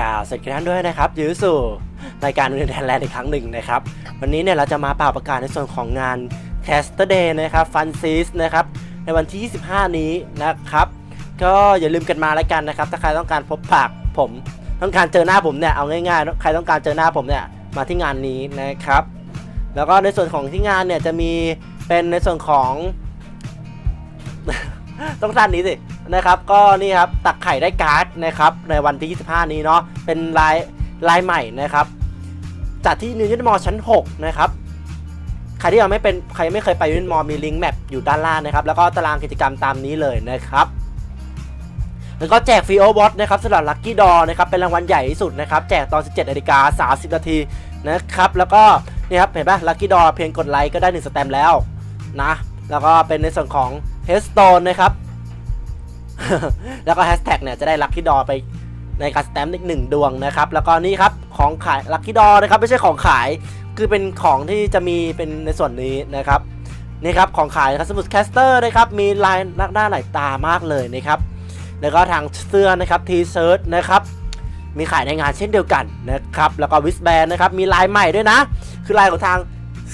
กล่าวสวัสดีท่านด้วยนะครับยือสู่รายการวินแทนแลนด์อีกครั้งหนึ่งนะครับ วันนี้เนี่ยเราจะมาเป่าประกาศในส่วนของงาน c a s t Day นะครับฟันซีสนะครับในวันที่ 25 นี้นะครับ ก็อย่าลืมกันมาแล้วกันนะครับ ถ้าใครต้องการพบปากผม ต้องการเจอหน้าผมเนี่ยเอาง่ายๆ ใครต้องการเจอหน้าผมเนี่ยมาที่งานนี้นะครับ แล้วก็ในส่วนของที่งานเนี่ยจะมีเป็นในส่วนของ ต้องท่านนี้สิ นะครับ ก็นี่ครับตักไข่ได้การ์ดนะครับในวันที่ 25 นี้เนาะเป็นลายลายใหม่นะครับจัดที่นิวยินมอชั้น 6 นะครับใครที่ยังไม่เป็นใครไม่เคยไปยูนิมอมีลิงก์แมปอยู่ด้านล่างนะครับแล้วก็ตารางกิจกรรมตามนี้เลยนะครับแล้วก็แจกฟรีโอวอตนะครับสำหรับลัคกี้ดอนะครับเป็นรางวัลใหญ่ที่สุดนะครับแจกตอน 17นาฬิกา30 นาทีนะครับแล้วก็นี่ครับเห็นปะลัคกี้ดอเพียงกดไลค์ก็ได้ 1 สแตมป์แล้วนะแล้วก็เป็นในส่วนของเฮสโตนนะครับ แล้วก็แฮชแท็กเนี่ยจะได้ลัคกี้ดอไปในการสแตมป์อีกหนึ่งดวงนะครับ แล้วก็นี่ครับของขายลัคกี้ดอนะครับไม่ใช่ของขายคือเป็นของที่จะมีเป็นในส่วนนี้นะครับนี่ครับของขายนะครับสมุดแคสเตอร์นะครับมีลายลักหน้าหลายตามากเลยนะครับแล้วก็ทางเสื้อนะครับทีเชิร์ตนะครับมีขายในงานเช่นเดียวกันนะครับแล้วก็วิสแบนนะครับมีลายใหม่ด้วยนะ คือลายของทาง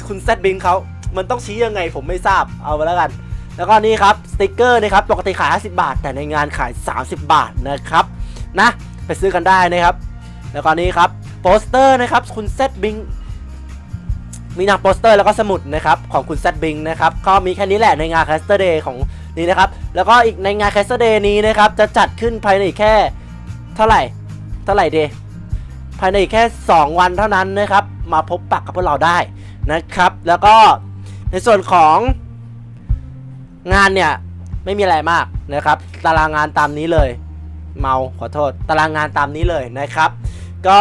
คุณเซตบิงเขามันต้องชี้ยังไงผมไม่ทราบเอาไปแล้วกัน แล้วก็นี่ครับสติกเกอร์นะครับปกติขาย 50 บาท แต่ในงานขาย 30 บาทนะครับนะไปซื้อกันได้นะครับ แล้วก็นี่ครับโปสเตอร์นะครับคุณเซตบิงมีหนางโปสเตอร์แล้วก็สมุดนะครับของคุณเซตบิงนะครับก็มีแค่นี้แหละในงาน c a s t e r Day ของนี้นะครับแล้วก็อีกในงาน c a s t e r Day นี้นะครับจะจัดขึ้นภายในอีแค่เท่าไหร่เท่าไหร่เดภายในอีแค่ 2 วันเท่านั้นนะครับมาพบปะกับพวกเราได้นะครับ แล้วก็ในส่วนของ งานเนี่ยไม่มีอะไรมากนะครับ ตารางงานตามนี้เลย เมาขอโทษ ตารางงานตามนี้เลยนะครับ ก็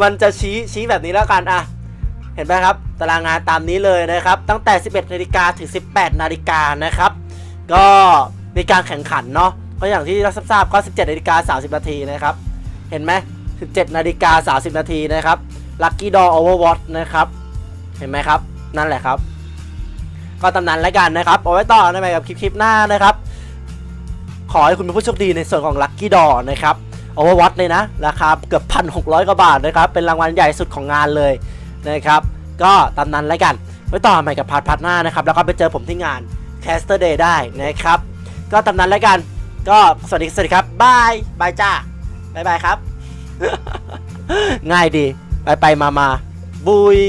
มันจะชี้ชี้แบบนี้แล้วกันอะเห็นไหมครับ ตารางงานตามนี้เลยนะครับ ตั้งแต่ 11นาฬิกาถึง 18นาฬิกานะครับ ก็มีการแข่งขันเนาะก็อย่างที่เราทราบก็ 17นาฬิกา30นาทีนะครับ เห็นไหม17นาฬิกา30นาทีนะครับ Lucky Door Overwatch นะครับ เห็นไหมครับ นั่นแหละครับ ก็ตำนานแล้วกันนะครับเอาไว้ต่อในใหม่กับคลิปๆหน้านะครับ ขอให้คุณเป็นผู้โชคดีในส่วนของ Lucky Door นะครับ Overwatch เลยนะ ราคาเกือบพันหกร้อยกว่าบาทนะครับ เป็นรางวัลใหญ่สุดของงานเลยนะครับ ก็ตามนั้นแล้วกัน ไว้ต่อใหม่กับพาร์ทพาร์ทหน้านะครับ แล้วก็ไปเจอผมที่งาน Caster Day ได้นะครับ ก็ตามนั้นแล้วกัน ก็สวัสดีสวัสดีครับบายบายจ้าบายบายครับ ง่ายดี ไปไปมามาบุย